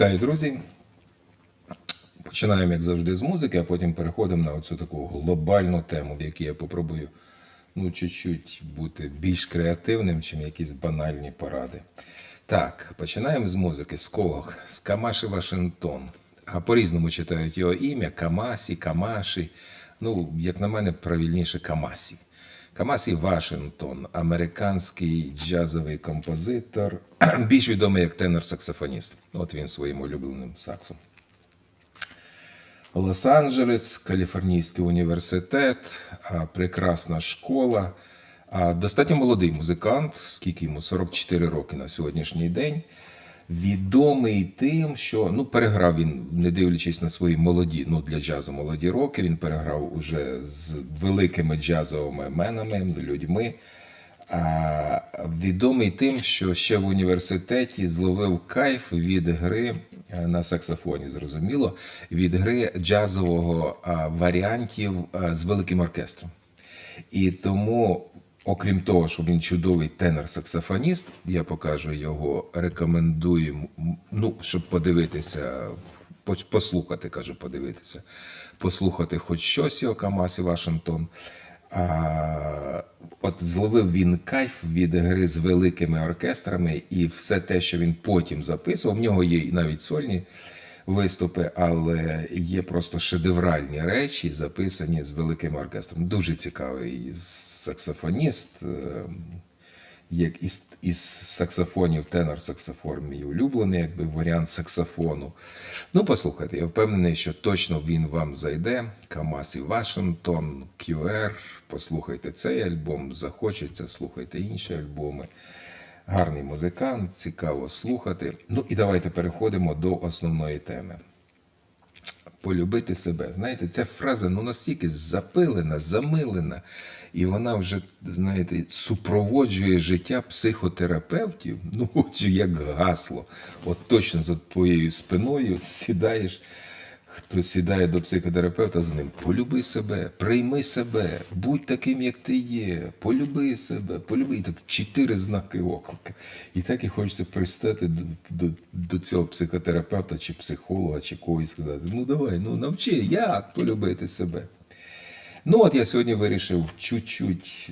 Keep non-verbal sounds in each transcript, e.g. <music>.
Вітаю, друзі! Починаємо, як завжди, з музики, а потім переходимо на оцю таку глобальну тему, в якій я попробую ну, чуть-чуть бути більш креативним, чим якісь банальні поради. Так, починаємо з музики. з Сколок, з Камаші Вашингтон. А по-різному читають його ім'я Камасі, Камаші. Ну, як на мене, правильніше Камасі. Камасі Вашингтон, американський джазовий композитор, <clears throat> більш відомий як тенор-саксофоніст. От він своїм улюбленим саксом. Лос-Анджелес, Каліфорнійський університет, прекрасна школа. Достатньо молодий музикант, скільки йому 44 роки на сьогоднішній день. Відомий тим, що ну переграв він, не дивлячись на свої молоді, ну для джазу молоді роки. Він переграв уже з великими джазовими менами, людьми. А, відомий тим, що ще в університеті зловив кайф від гри на саксофоні, зрозуміло, від гри джазового варіантів з великим оркестром. І тому, окрім того, що він чудовий тенор-саксофоніст, я покажу його, рекомендую, ну, щоб подивитися, послухати, кажу, подивитися, послухати хоч щось його Камасі Вашингтон. А, от зловив він кайф від гри з великими оркестрами, і все те, що він потім записував, в нього є навіть сольні виступи, але є просто шедевральні речі, записані з великим оркестром. Дуже цікавий саксофоніст. е, Як із, із саксофонів, тенор-саксофон, мій улюблений, якби варіант саксофону. Ну, послухайте, я впевнений, що точно він вам зайде. Камасі Вашингтон, QR. Послухайте цей альбом, захочеться, слухайте інші альбоми. Гарний музикант, цікаво слухати. Ну і давайте переходимо до основної теми. Полюбити себе. Знаєте, ця фраза ну настільки запилена, замилена, і вона вже, знаєте, супроводжує життя психотерапевтів. Ну, <laughs> як гасло. От точно за твоєю спиною сідаєш. Хто сідає до психотерапевта з ним, полюби себе, прийми себе, будь таким, як ти є, полюби себе, полюби. І так чотири знаки оклика. І так і хочеться пристати до, до, до цього психотерапевта, чи психолога, чи когось сказати: ну давай, ну навчи, як полюбити себе. Ну, от я сьогодні вирішив чуть-чуть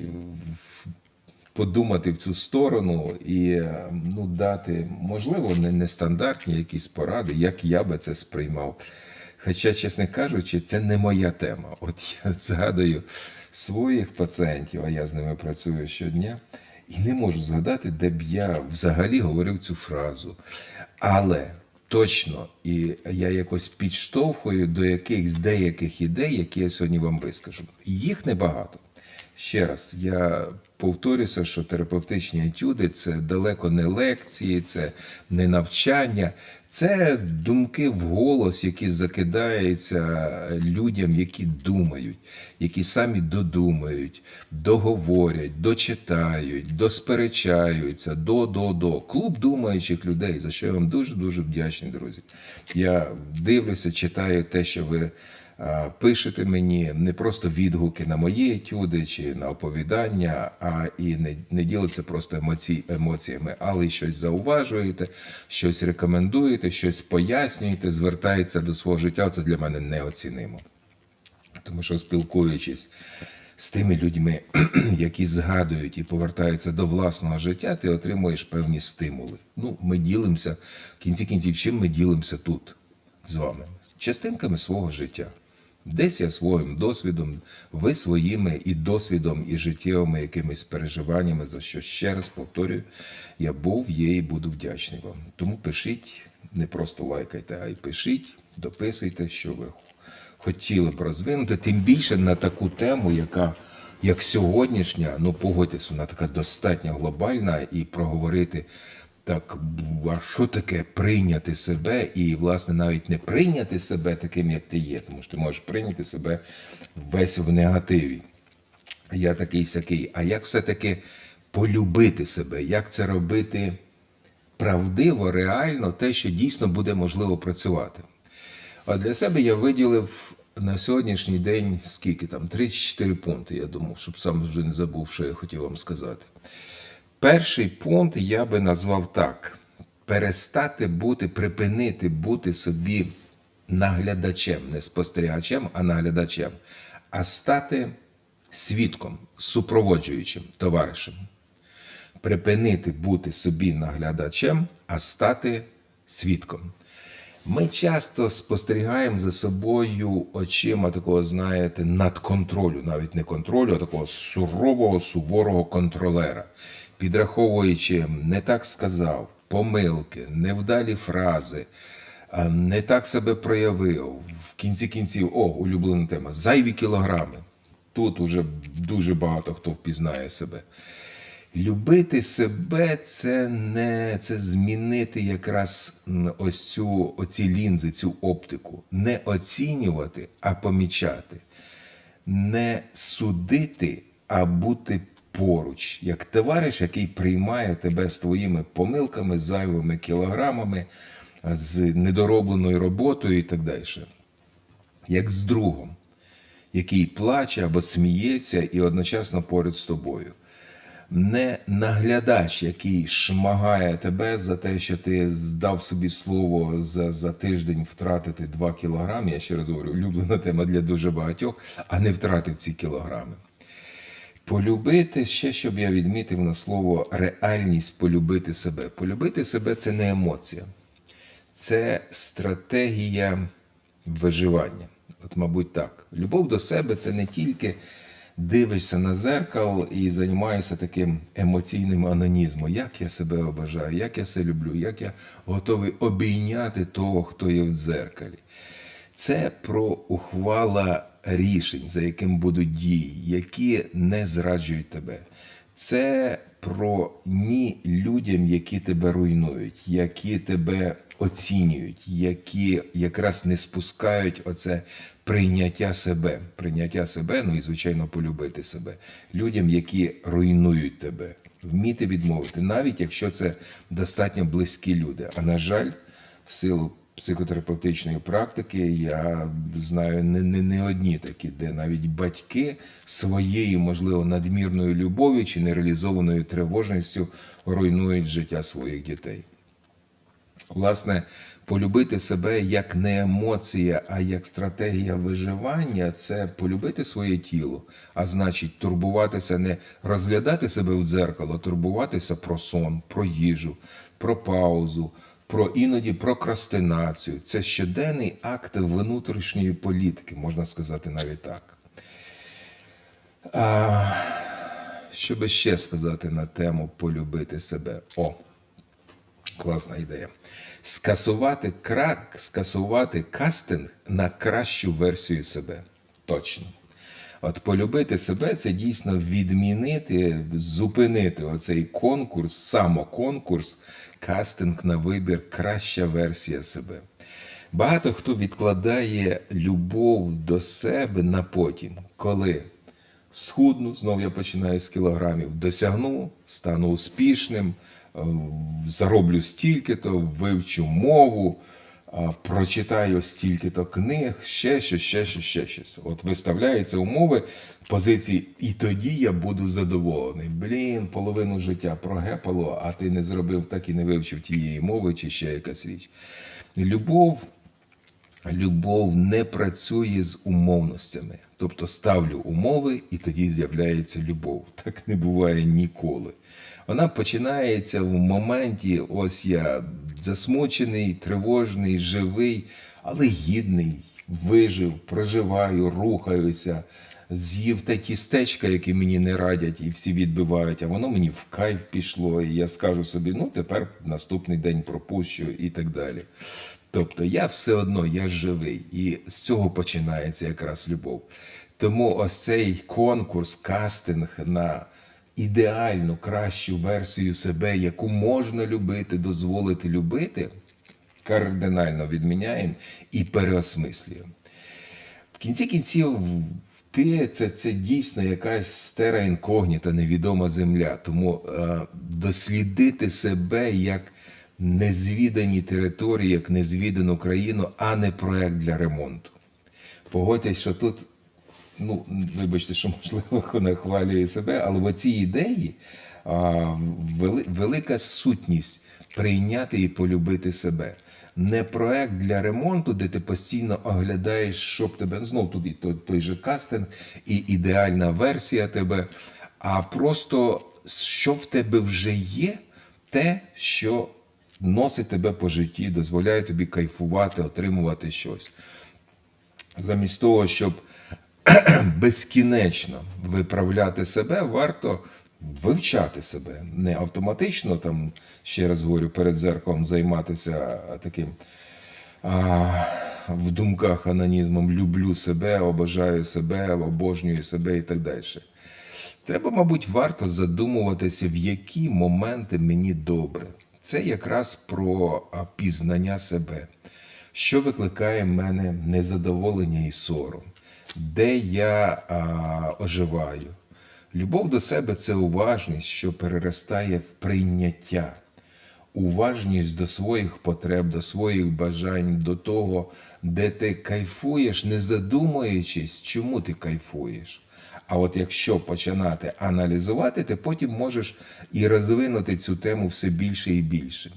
подумати в цю сторону і ну, дати, можливо, не нестандартні якісь поради, як я би це сприймав. Хоча, чесно кажучи, це не моя тема. От я <laughs> згадую своїх пацієнтів, а я з ними працюю щодня, і не можу згадати, де б я взагалі говорив цю фразу. Але точно, і я якось підштовхую до якихось деяких ідей, які я сьогодні вам вискажу. Їх небагато. Ще раз, я повторюся, що терапевтичні етюди це далеко не лекції, це не навчання, це думки в голос, які закидаються людям, які думають, які самі додумають, договорять, дочитають, досперечаються, до-до-до. Клуб думаючих людей, за що я вам дуже дуже вдячний, друзі. Я дивлюся, читаю те, що ви пишете мені не просто відгуки на мої етюди чи на оповідання, а і не, не ділиться просто емоцій, емоціями, але й щось зауважуєте, щось рекомендуєте, щось пояснюєте, звертається до свого життя. Це для мене неоцінимо. Тому що спілкуючись з тими людьми, <clears throat> які згадують і повертаються до власного життя, ти отримуєш певні стимули. Ну, ми ділимося в кінці кінців, чим ми ділимося тут з вами? Частинками свого життя. Десь я своїм досвідом, ви своїми і досвідом, і життєвими якимись переживаннями, за що ще раз повторюю, я був, є і буду вдячний вам. Тому пишіть, не просто лайкайте, а й пишіть, дописуйте, що ви хотіли б розвинути, тим більше на таку тему, яка як сьогоднішня, ну погодьтесь, вона така достатньо глобальна, і проговорити так, а що таке прийняти себе, і, власне, навіть не прийняти себе таким, як ти є, тому що ти можеш прийняти себе весь в негативі. Я такий сякий. А як все-таки полюбити себе? Як це робити правдиво, реально, те, що дійсно буде можливо працювати? А для себе я виділив на сьогоднішній день скільки там? 34 пункти, я думав, щоб сам вже не забув, що я хотів вам сказати. Перший пункт я би назвав так: перестати бути, припинити бути собі наглядачем, не спостерігачем, а наглядачем, а стати свідком, супроводжуючим товаришем. Припинити бути собі наглядачем, а стати свідком. Ми часто спостерігаємо за собою очима такого, знаєте, надконтролю, навіть не контролю, а такого сурового, суворого контролера, підраховуючи, не так сказав, помилки, невдалі фрази, не так себе проявив. В кінці кінців, о, улюблена тема, зайві кілограми. Тут уже дуже багато хто впізнає себе. Любити себе це не це змінити якраз ось цю оці лінзи, цю оптику, не оцінювати, а помічати, не судити, а бути поруч, як товариш, який приймає тебе з твоїми помилками, зайвими кілограмами, з недоробленою роботою і так далі. Як з другом, який плаче або сміється і одночасно поряд з тобою не наглядач, який шмагає тебе за те, що ти здав собі слово за, за тиждень втратити 2 кілограми. Я ще раз говорю, улюблена тема для дуже багатьох, а не втратив ці кілограми. Полюбити ще, щоб я відмітив на слово реальність полюбити себе. Полюбити себе це не емоція, це стратегія виживання. От, мабуть, так. Любов до себе це не тільки дивишся на зеркало і займаєшся таким емоційним анонізмом. Як я себе обажаю, як я себе люблю, як я готовий обійняти того, хто є в дзеркалі. Це про ухвала рішень, за яким будуть дії, які не зраджують тебе. Це про ні людям, які тебе руйнують, які тебе оцінюють, які якраз не спускають оце прийняття себе, прийняття себе, ну і звичайно, полюбити себе, людям, які руйнують тебе, вміти відмовити, навіть якщо це достатньо близькі люди. А на жаль, в силу психотерапевтичної практики я знаю не, не, не одні такі, де навіть батьки своєю, можливо, надмірною любов'ю чи нереалізованою тривожністю руйнують життя своїх дітей. Власне, полюбити себе як не емоція, а як стратегія виживання це полюбити своє тіло, а значить, турбуватися, не розглядати себе в дзеркало, а турбуватися про сон, про їжу, про паузу, про іноді прокрастинацію. Це щоденний акт внутрішньої політики, можна сказати навіть так. А, що би ще сказати на тему полюбити себе? О! Класна ідея. Скасувати крак, скасувати кастинг на кращу версію себе. Точно. От полюбити себе це дійсно відмінити, зупинити оцей конкурс, самоконкурс, кастинг на вибір, краща версія себе. Багато хто відкладає любов до себе на потім, коли схудну, знову я починаю з кілограмів, досягну, стану успішним, зароблю стільки-то, вивчу мову, е, прочитаю стільки-то книг, ще щось, ще щось, ще щось. От виставляються умови позиції, і тоді я буду задоволений. Блін, половину життя прогепало, а ти не зробив так і не вивчив тієї мови, чи ще якась річ. Любов. Любов не працює з умовностями. Тобто ставлю умови, і тоді з'являється любов. <laughs> Так не буває ніколи. Вона починається в моменті, ось я засмучений, тривожний, живий, але гідний, вижив, проживаю, рухаюся, з'їв те тістечка, які мені не радять і всі відбивають, а воно мені в кайф пішло, і я скажу собі, ну тепер наступний день пропущу і так далі. Тобто я все одно я живий, і з цього починається якраз любов. Тому ось цей конкурс, кастинг на ідеальну кращу версію себе, яку можна любити, дозволити любити, кардинально відміняємо і переосмислюємо. В кінці кінців ти це, це дійсно якась стера інкогніта, невідома земля. Тому е, дослідити себе як незвідані території, як незвідану країну, а не проект для ремонту. Погодьтесь, що тут, ну, вибачте, що можливо нахвалює себе, але в оцій ідеї а, вели, велика сутність прийняти і полюбити себе. Не проект для ремонту, де ти постійно оглядаєш, що б тебе знов туди той, той же кастинг і ідеальна версія тебе, а просто що в тебе вже є, те, що носить тебе по житті, дозволяє тобі кайфувати, отримувати щось. Замість того, щоб <clears throat> безкінечно виправляти себе, варто вивчати себе. Не автоматично, там, ще раз говорю, перед зеркалом займатися таким а, в думках анонізмом люблю себе, обожаю себе, обожнюю себе і так далі. Треба, мабуть, варто задумуватися, в які моменти мені добре. Це якраз про пізнання себе, що викликає в мене незадоволення і сором, де я а, оживаю. Любов до себе це уважність, що переростає в прийняття, уважність до своїх потреб, до своїх бажань, до того, де ти кайфуєш, не задумуючись, чому ти кайфуєш. А от якщо починати аналізувати, ти потім можеш і розвинути цю тему все більше і більше.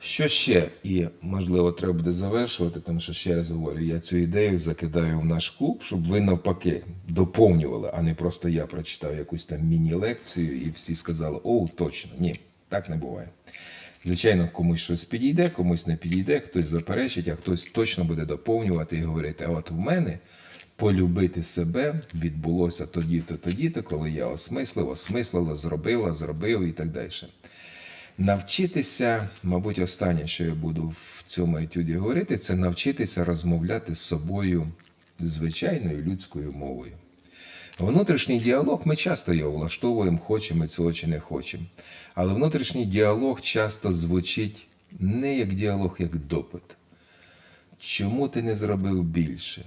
Що ще, і можливо, треба буде завершувати, тому що ще раз говорю, я цю ідею закидаю в наш клуб, щоб ви навпаки доповнювали, а не просто я прочитав якусь там міні-лекцію і всі сказали, о, точно, ні, так не буває. Звичайно, комусь щось підійде, комусь не підійде, хтось заперечить, а хтось точно буде доповнювати і говорити, от в мене полюбити себе відбулося тоді-то, тоді-то, коли я осмислив, осмислила, зробила, зробив і так далі. Навчитися, мабуть, останнє, що я буду в цьому етюді говорити, це навчитися розмовляти з собою звичайною людською мовою. Внутрішній діалог ми часто його влаштовуємо, хочемо цього чи не хочемо. Але внутрішній діалог часто звучить не як діалог, як допит. Чому ти не зробив більше?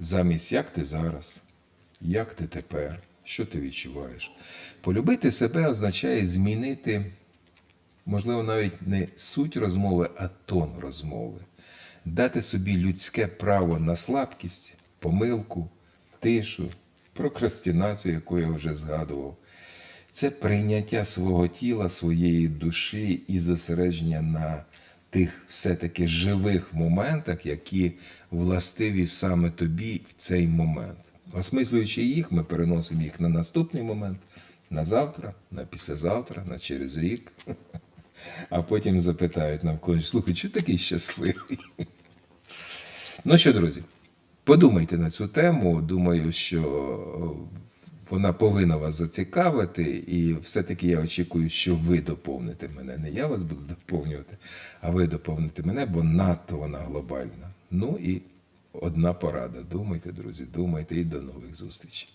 Замість як ти зараз, як ти тепер, що ти відчуваєш? Полюбити себе означає змінити можливо, навіть не суть розмови, а тон розмови, дати собі людське право на слабкість, помилку, тишу, прокрастинацію, яку я вже згадував. Це прийняття свого тіла, своєї душі і зосередження на тих все-таки живих моментах, які властиві саме тобі в цей момент. Осмислюючи їх, ми переносимо їх на наступний момент, на завтра, на післязавтра, на через рік. <laughs> А потім запитають навколо, слухай, чи такий щасливий? <laughs> Ну що, друзі, подумайте на цю тему. Думаю, що вона повинна вас зацікавити, і все-таки я очікую, що ви доповните мене. Не я вас буду доповнювати, а ви доповните мене, бо надто вона глобальна. Ну і одна порада. Думайте, друзі, думайте і до нових зустрічей.